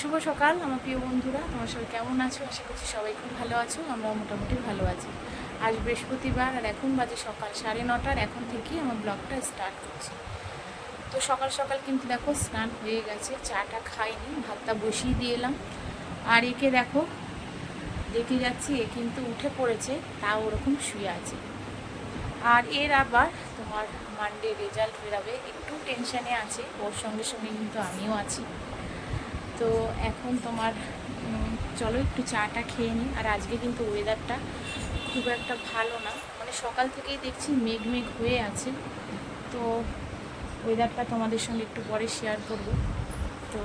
শুভ সকাল, আমার প্রিয় বন্ধুরা। তোমার সবাই কেমন আছো? আশা করছি সবাই খুব ভালো আছো আমরা মোটামুটি ভালো আছি। আজ বৃহস্পতিবার আর এখন বাজে সকাল সাড়ে নটার, এখন থেকেই আমার ব্লগটা স্টার্ট করছি। তো সকাল সকাল কিন্তু দেখো, স্নান হয়ে গেছে, চাটা খাইনি, ভাতটা বসিয়ে দিয়ে এলাম। আর একে দেখো, দেখে যাচ্ছি, এ কিন্তু উঠে পড়েছে, তাও ওরকম শুয়ে আছে। আর এর আবার তোমার মানডে রেজাল্ট বেরাবে, একটু টেনশানে আছে, ওর সঙ্গে সঙ্গে কিন্তু আমিও আছি। তো এখন তোমার চলো একটু চাটা খেয়ে নিই। আর আজকে কিন্তু ওয়েদারটা খুব একটা ভালো না। মানে সকাল থেকেই দেখছি মেঘ মেঘ হয়ে আছে। তো ওয়েদারটা তোমাদের সঙ্গে একটু পরে শেয়ার করব। তো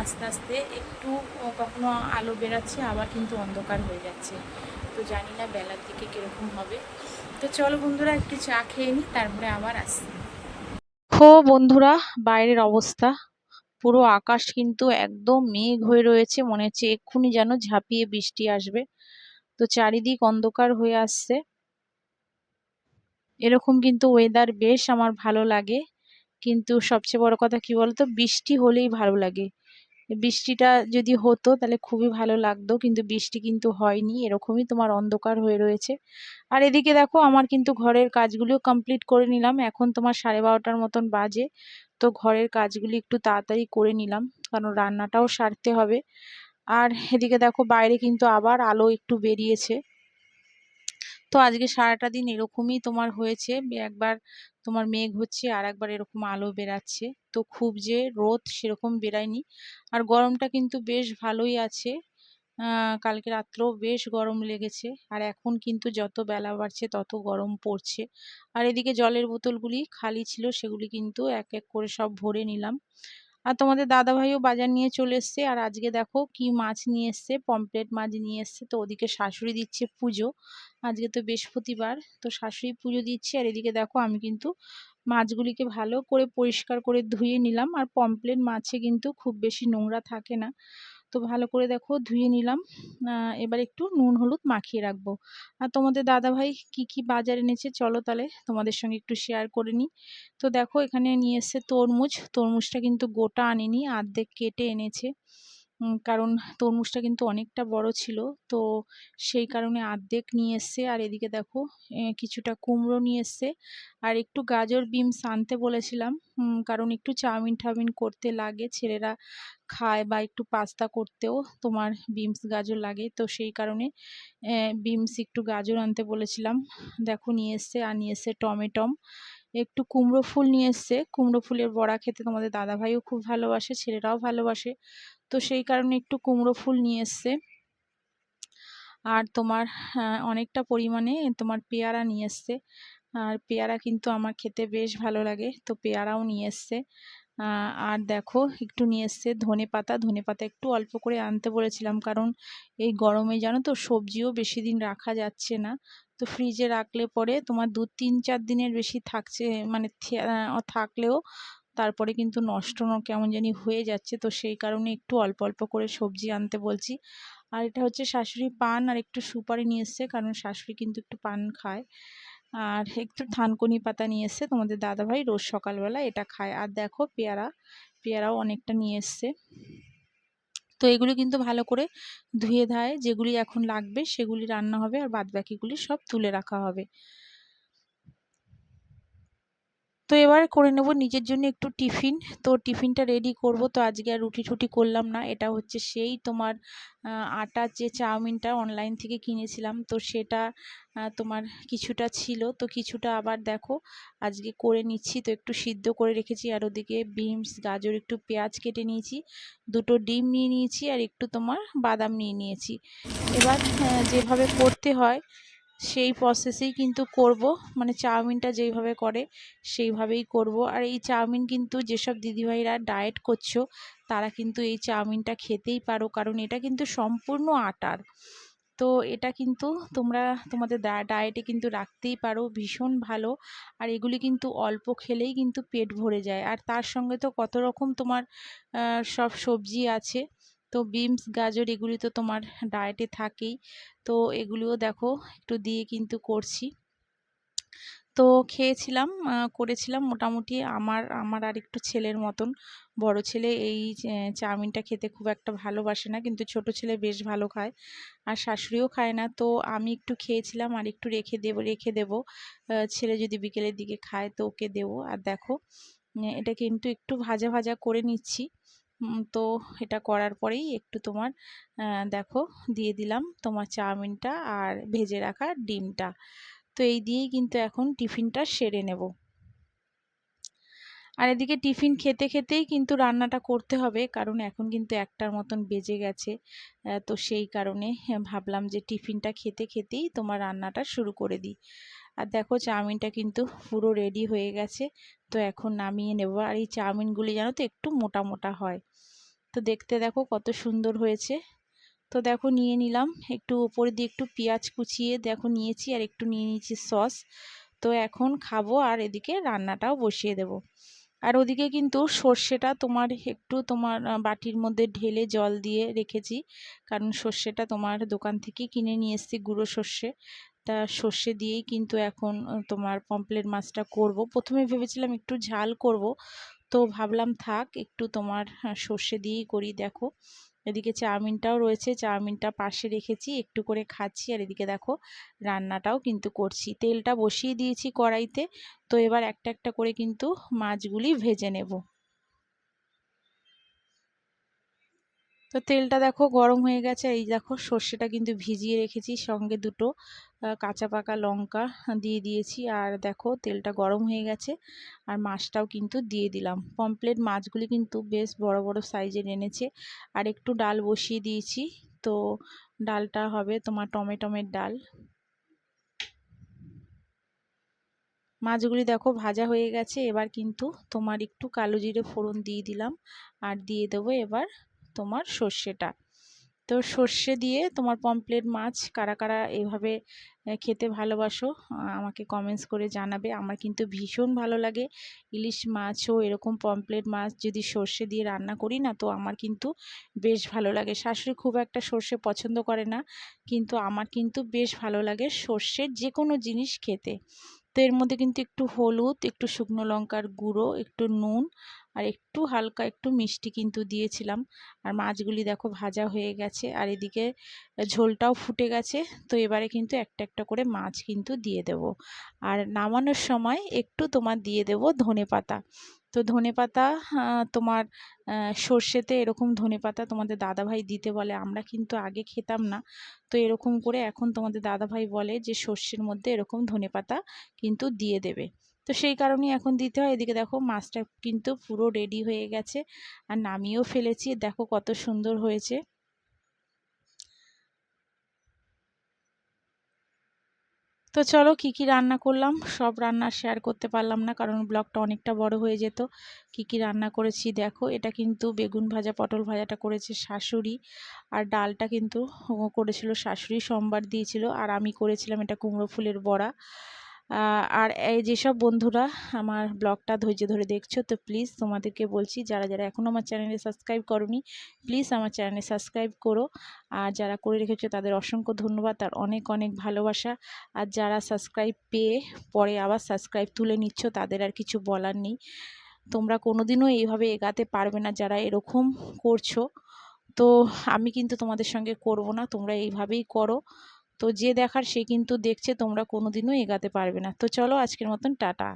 আস্তে আস্তে একটু কখনো আলো বেরাচ্ছে, আবার কিন্তু অন্ধকার হয়ে যাচ্ছে। তো জানি না বেলার দিকে কীরকম হবে। তো চলো বন্ধুরা, একটু চা খেয়ে নিই, তারপরে আবার আসছি। খো বন্ধুরা, বাইরের অবস্থা। পুরো আকাশ কিন্তু একদম মেঘ হয়ে রয়েছে, মনে হচ্ছে এক্ষুনি যেন ঝাঁপিয়ে বৃষ্টি আসবে। তো চারিদিক অন্ধকার হয়ে আসছে। এরকম কিন্তু ওয়েদার বেশ আমার ভালো লাগে। কিন্তু সবচেয়ে বড় কথা কি বলতো? বৃষ্টি হলেই ভালো লাগে। বৃষ্টিটা যদি হতো তাহলে খুবই ভালো লাগতো, কিন্তু বৃষ্টি কিন্তু হয়নি, এরকমই তোমার অন্ধকার হয়ে রয়েছে। আর এদিকে দেখো আমার কিন্তু ঘরের কাজগুলিও কমপ্লিট করে নিলাম, এখন তোমার সাড়ে বারোটার মতন বাজে, তো ঘরের কাজগুলি একটু তাড়াতাড়ি করে নিলাম, কারণ রান্নাটাও সারতে হবে। আর এদিকে দেখো বাইরে কিন্তু আবার আলো একটু বেরিয়েছে তো আজকে সারাটা দিন এরকমই তোমার হয়েছে। একবার তোমার মেঘ হচ্ছে আর একবার এরকম আলো বেরাচ্ছে। তো খুব যে রোদ সেরকম বেরায়নি। আর গরমটা কিন্তু বেশ ভালোই আছে। কালকে রাত্রেও বেশ গরম লেগেছে। আর এখন কিন্তু যত বেলা বাড়ছে তত গরম পড়ছে। আর এদিকে জলের বোতলগুলি খালি ছিল সেগুলি কিন্তু এক এক করে সব ভরে নিলাম। আর তোমাদের দাদাভাইও বাজার নিয়ে চলে এসছে। আর আজকে দেখো কি মাছ নিয়ে এসছে পমপ্লেট মাছ নিয়ে এসছে। তো ওদিকে শাশুড়ি দিচ্ছে পুজো। আজকে তো বৃহস্পতিবার, তো শাশুড়ি পুজো দিচ্ছে। আর এদিকে দেখো আমি কিন্তু মাছগুলিকে ভালো করে পরিষ্কার করে ধুয়ে নিলাম। আর পমপ্লেট মাছে কিন্তু খুব বেশি নোংরা থাকে না। তো ভালো করে দেখো ধুয়ে নিলাম। এবার একটু নুন, হলুদ মাখিয়ে রাখব। আর তোমাদের দাদাভাই কি কি বাজার এনেছে চলো তাহলে তোমাদের সঙ্গে একটু শেয়ার করে নিই। তো দেখো এখানে নিয়ে এসছে তরমুজ। তরমুজটা কিন্তু গোটা আনেনি আর্ধেক কেটে এনেছে। কারণ তরমুজটা কিন্তু অনেকটা বড় ছিল। তো সেই কারণে আর্ধেক নিয়ে এসছে। আর এদিকে দেখো কিছুটা কুমড়ো নিয়ে এসছে। আর একটু গাজর বিমস আনতে বলেছিলাম। কারণ একটু চাউমিন টাউমিন করতে লাগে, ছেলেরা খায় বা একটু পাস্তা করতেও তোমার বিমস গাজর লাগে। তো সেই কারণে বিমস একটু গাজর আনতে বলেছিলাম। দেখো, নিয়ে এসছে আর নিয়ে এসছে টমেটম। একটু কুমড়ো ফুল নিয়ে এসছে। কুমড়ো ফুলের বড়া খেতে তোমাদের দাদাভাইও খুব ভালোবাসে, ছেলেরাও ভালোবাসে। তো সেই কারণে একটু কুমড়ো ফুল নিয়ে এসছে। আর তোমার আহ, অনেকটা পরিমাণে তোমার পেয়ারা নিয়ে এসছে। আর পেয়ারা কিন্তু আমার খেতে বেশ ভালো লাগে তো পেয়ারাও নিয়ে এসছে। আর দেখো একটু নিয়ে এসছে ধনে পাতা। ধনে পাতা একটু অল্প করে আনতে বলেছিলাম কারণ এই গরমে জানো তো সবজিও বেশি দিন রাখা যাচ্ছে না। তো ফ্রিজে রাখলে পরে তোমার দু তিন চার দিনের বেশি থাকছে মানে থাকলেও তারপরে কিন্তু নষ্ট কেমন জানি হয়ে যাচ্ছে। তো সেই কারণে একটু অল্প অল্প করে সবজি আনতে বলছি। আর এটা হচ্ছে শাশুড়ি পান আর একটু সুপারি নিয়ে এসছে, কারণ শাশুড়ি কিন্তু একটু পান খায়। আর একটু থানকুনি পাতা নিয়ে এসছে তোমাদের দাদাভাই, রোজ সকালবেলা এটা খায়। আর দেখো পেয়ারা, পেয়ারাও অনেকটা নিয়ে এসছে। তো এগুলি কিন্তু ভালো করে ধুয়ে ধায়ে, যেগুলি এখন লাগবে সেগুলি রান্না হবে আর বাদবাকিগুলি সব তুলে রাখা হবে। তো এবার করে নেব নিজের জন্য একটু টিফিন। তো টিফিনটা রেডি করব। তো আজকে আর রুটি টুটি করলাম না। এটা হচ্ছে সেই তোমার আটার যে চাউমিনটা অনলাইন থেকে কিনেছিলাম। তো সেটা তোমার কিছুটা ছিল। তো কিছুটা আবার দেখো, আজকে করে নিচ্ছি। তো একটু সিদ্ধ করে রেখেছি। আর ওদিকে বিনস, গাজর, একটু পেঁয়াজ কেটে নিয়েছি। দুটো ডিম নিয়ে নিয়েছি। আর একটু তোমার বাদাম নিয়ে নিয়েছি। এবার যেভাবে করতে হয় সেই প্রসেসেই কিন্তু করব। মানে চাউমিনটা যেইভাবে করে, সেইভাবেই করব। আর এই চাউমিন কিন্তু যেসব দিদিভাইরা ডায়েট করছ, তারা কিন্তু এই চাউমিনটা খেতেই পারো। কারণ এটা কিন্তু সম্পূর্ণ আটার। তো এটা কিন্তু তোমরা তোমাদের ডায়েটে কিন্তু রাখতেই পারো, ভীষণ ভালো। আর এগুলি কিন্তু অল্প খেলেই কিন্তু পেট ভরে যায়। আর তার সঙ্গে তো কত রকম তোমার সব সবজি আছে। তো বিনস, গাজর এগুলি তো তোমার ডায়েটে থাকেই। তো এগুলিও দেখো একটু দিয়ে কিন্তু করছি। তো খেয়েছিলাম করেছিলাম মোটামুটি আমার আমার আর একটু ছেলের মতন। বড় ছেলে এই চাউমিনটা খেতে খুব একটা ভালোবাসে না, কিন্তু ছোট ছেলে বেশ ভালো খায় আর শাশুড়িও খায় না। তো আমি একটু খেয়েছিলাম আর একটু রেখে দেব রেখে দেব। ছেলে যদি বিকেলের দিকে খায় তো ওকে দেবো। আর দেখো এটা কিন্তু একটু ভাজা ভাজা করে নিচ্ছি। তো এটা করার পরেই একটু তোমার দেখো দিয়ে দিলাম তোমার চাউমিনটা আর ভেজে রাখা ডিমটা। তো এই দিয়েই কিন্তু এখন টিফিনটা সেরে নেব। আর এদিকে টিফিন খেতে খেতেই কিন্তু রান্নাটা করতে হবে, কারণ এখন কিন্তু একটার মতন বেজে গেছে। তো সেই কারণে ভাবলাম যে টিফিনটা খেতে খেতেই তোমার রান্নাটা শুরু করে দিই। আর দেখো চাউমিনটা কিন্তু পুরো রেডি হয়ে গেছে। তো এখন নামিয়ে নেব। আর এই চাউমিনগুলি জানো তো একটু মোটা মোটা হয়। তো দেখতে দেখো কত সুন্দর হয়েছে। তো দেখো নিয়ে নিলাম। একটু ওপরে দিয়ে একটু পেঁয়াজ কুচিয়ে দেখো নিয়েছি আর একটু নিয়ে নিয়েছি সস। তো এখন খাব আর এদিকে রান্নাটাও বসিয়ে দেব। আর ওদিকে কিন্তু সর্ষেটা তোমার একটু তোমার বাটির মধ্যে ঢেলে জল দিয়ে রেখেছি। কারণ সর্ষেটা তোমার দোকান থেকে কিনে নিয়ে এসেছি গুঁড়ো সর্ষে। তা সর্ষে দিয়েই কিন্তু এখন তোমার পমপ্লেট মাছটা করব। প্রথমে ভেবেছিলাম একটু ঝাল করব, তো ভাবলাম থাক, একটু তোমার সর্ষে দিয়েই করি, দেখো। এদিকে চাউমিনটাও রয়েছে, চাউমিনটা পাশে রেখেছি, একটু করে খাচ্ছি, আর এদিকে দেখো রান্নাটাও কিন্তু করছি। তেলটা বসিয়ে দিয়েছি কড়াইতে, তো এবার একটা একটা করে কিন্তু মাছগুলি ভেজে নেব। তো তেলটা দেখো গরম হয়ে গেছে। এই দেখো সর্ষেটা কিন্তু ভিজিয়ে রেখেছি, সঙ্গে দুটো কাঁচা পাকা লঙ্কা দিয়ে দিয়েছি। আর দেখো তেলটা গরম হয়ে গেছে, আর মাছটাও কিন্তু দিয়ে দিলাম। পমপ্লেট মাছগুলি কিন্তু বেশ বড় বড় সাইজের এনেছে। আর একটু ডাল বসিয়ে দিয়েছি, তো ডালটা হবে তোমার টমেটোমের ডাল। মাছগুলি দেখো ভাজা হয়ে গেছে, এবার কিন্তু তোমার একটু কালো জিরে ফোড়ন দিয়ে দিলাম, আর দিয়ে দেবো এবার তোমার সর্ষেটা। তো সর্ষে দিয়ে তোমার পমপ্লেট মাছ কারা কারা এভাবে খেতে ভালোবাসো আমাকে কমেন্টস করে জানাবে। আমার কিন্তু ভীষণ ভালো লাগে ইলিশ মাছও এরকম পমপ্লেট মাছ যদি সর্ষে দিয়ে রান্না করি না, তো আমার কিন্তু বেশ ভালো লাগে। শাশুড়ি খুব একটা সর্ষে পছন্দ করে না, কিন্তু আমার কিন্তু বেশ ভালো লাগে সর্ষের যে কোনো জিনিস খেতে। তো এর মধ্যে কিন্তু একটু হলুদ, একটু শুকনো লঙ্কার গুঁড়ো, একটু নুন আর একটু হালকা একটু মিষ্টি কিন্তু দিয়েছিলাম। আর মাছগুলি দেখো ভাজা হয়ে গেছে আর এদিকে ঝোলটাও ফুটে গেছে। তো এবারে কিন্তু একটা একটা করে মাছ কিন্তু দিয়ে দেব। আর নামানোর সময় একটু তোমার দিয়ে দেব ধনে পাতা তো ধনে পাতা তোমার সর্ষেতে এরকম ধনে পাতা তোমাদের দাদাভাই দিতে বলে, আমরা কিন্তু আগে খেতাম না। তো এরকম করে এখন তোমাদের দাদাভাই বলে যে, সর্ষের মধ্যে এরকম ধনে পাতা কিন্তু দিয়ে দেবে। তো সেই কারণেই এখন দিতে হয়। এদিকে দেখো মাছটা কিন্তু পুরো রেডি হয়ে গেছে। আর নামিয়েও ফেলেছি। দেখো কত সুন্দর হয়েছে। তো চলো কি কি রান্না করলাম? সব রান্না শেয়ার করতে পারলাম না, কারণ ব্লগটা অনেকটা বড় হয়ে যেত। কি কি রান্না করেছি দেখো, এটা কিন্তু বেগুন ভাজা, পটল ভাজাটা করেছে শাশুড়ি, আর ডালটা কিন্তু করেছিল শাশুড়ি, সোমবার দিয়েছিল, আর আমি করেছিলাম এটা কুমড়ো ফুলের বড়া। আর এই যেসব বন্ধুরা আমার ব্লগটা ধৈর্য ধরে দেখছ, তো প্লিজ তোমাদেরকে বলছি, যারা যারা এখনও আমার চ্যানেলে সাবস্ক্রাইব করনি প্লিজ আমার চ্যানেলে সাবস্ক্রাইব করো। আর যারা করে রেখেছো, তাদের অসংখ্য ধন্যবাদ আর অনেক অনেক ভালোবাসা। আর যারা সাবস্ক্রাইব পেয়ে পরে আবার সাবস্ক্রাইব তুলে নিচ্ছ, তাদের আর কিছু বলার নেই। তোমরা কোনোদিনও এইভাবে এগাতে পারবে না যারা এরকম করছ। তো আমি কিন্তু তোমাদের সঙ্গে করব না, তোমরা এইভাবেই করো। তো যে দেখার সে কিন্তু দেখছে, তোমরা কোনো দিনও এগাতে পারবে না। তো চলো আজকের মতন, টাটা।